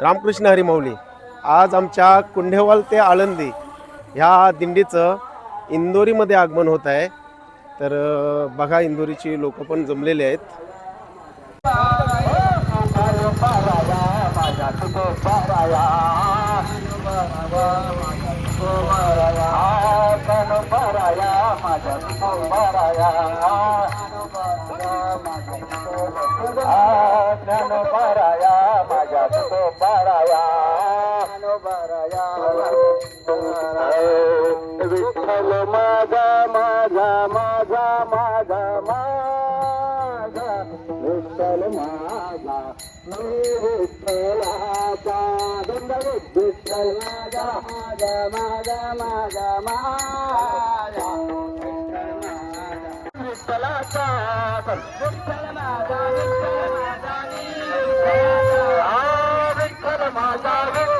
रामकृष्ण हरी आज आमच्या कुंढेवाल ते आळंदी ह्या दिंडीचं इंदोरीमध्ये आगमन होत आहे. तर बघा इंदोरीची लोक पण जमलेले आहेत. विठ्ठल माझा माझा माझा माझा माझा विठ्ठल माझा मी विठ्ठलाचा विठ्ठल माझा माझा माझा माझा माझा विठ्ठलाचा विठ्ठल माझा विठ्ठल माझा विठ्ठल माझा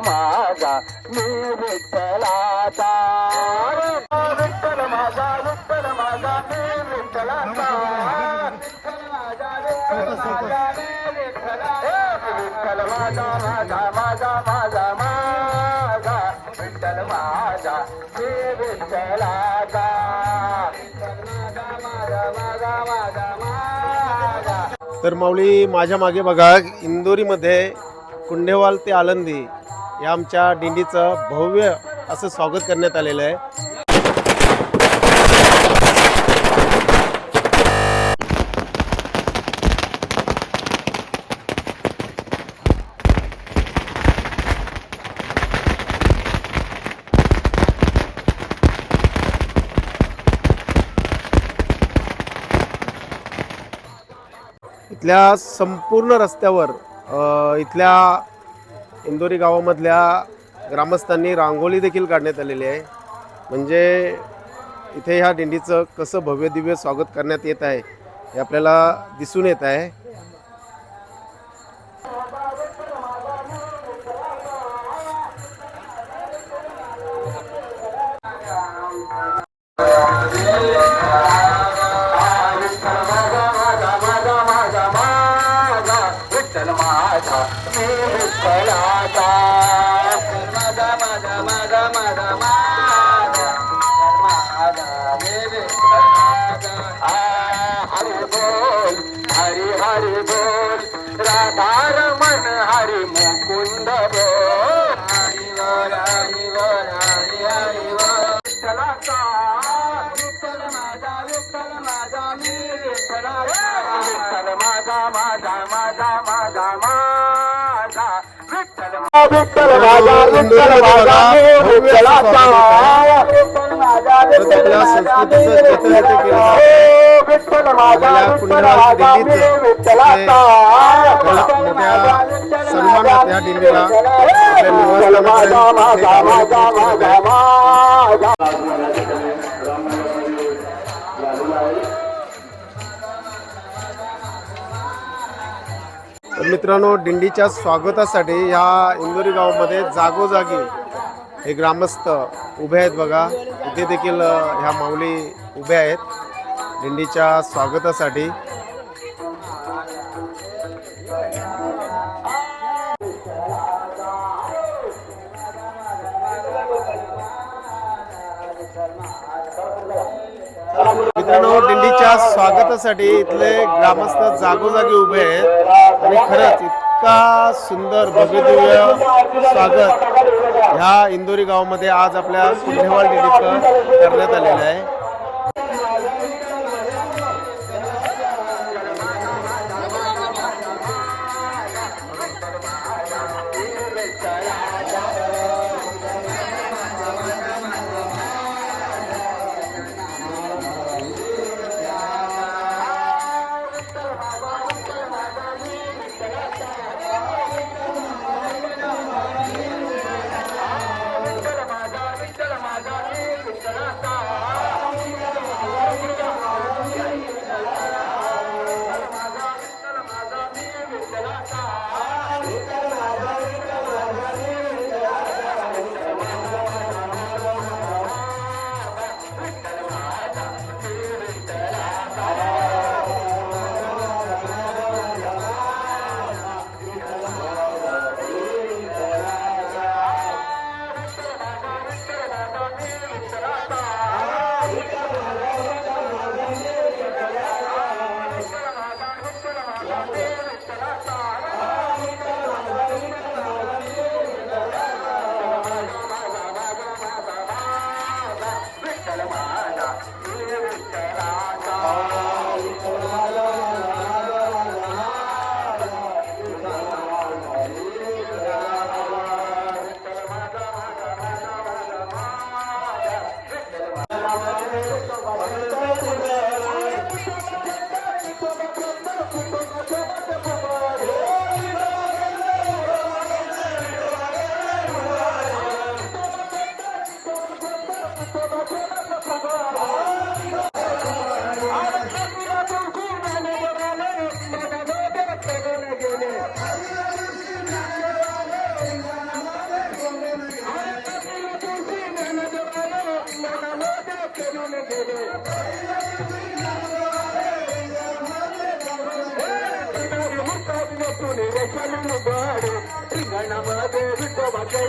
माझा मी विठ्ठलाचा. विठ्ठल माझा विठ्ठल माझा मी विठ्ठलाचा विठ्ठल माझा माझा माझा माझा माझा विठ्ठल माझा मी विठ्ठलाचा तर माऊली माझ्या मागे बघा इंदोरीमध्ये कुंडेवाल ते आळंदी या आमच्या दिंडीचं भव्य असं स्वागत करण्यात आलेलं आहे. इथल्या संपूर्ण रस्त्यावर इथल्या इंदोरी गावामधल्या ग्रामस्थांनी रांगोळी देखील काढण्यात आलेली आहे. म्हणजे इथे ह्या दिंडीचं कसं भव्य दिव्य स्वागत करण्यात येत आहे हे आपल्याला दिसून येत आहे. राधा रमण हरी मुकुंद बोल हरी बोल हरी बोल हरी हरी बोल विठ्ठलाचा विठ्ठल माझा विठ्ठल माझा मी विठ्ठलाचा. विठ्ठल माझा माझा माझा माझा माझा. विठ्ठल विठ्ठल माझा विठ्ठल माझा मी विठ्ठलाचा. विठ्ठल माझा तर. विठ्ठल माझा आपल्या विठ्ठल मोठ्या सन्मानात या मित्रांनो दिंडीच्या स्वागतासाठी ह्या इंदोरी गावामध्ये जागोजागी हे ग्रामस्थ उभे आहेत बघा. इथे देखील ह्या माऊली उभ्या आहेत. दिंडीच्या स्वागतासाठी. मित्रांनो दिंडीच्या स्वागतासाठी इथले ग्रामस्थ जागोजागी उभे आहेत. आणि खरंच इतका सुंदर भव्यदिव्य स्वागत ह्या इंदोरी गावामध्ये आज आपल्या कुंढेवाल दिंडीचं करण्यात आलेलं आहे. கண்ணு பாடு. திங்கணமாக விட்டு வகை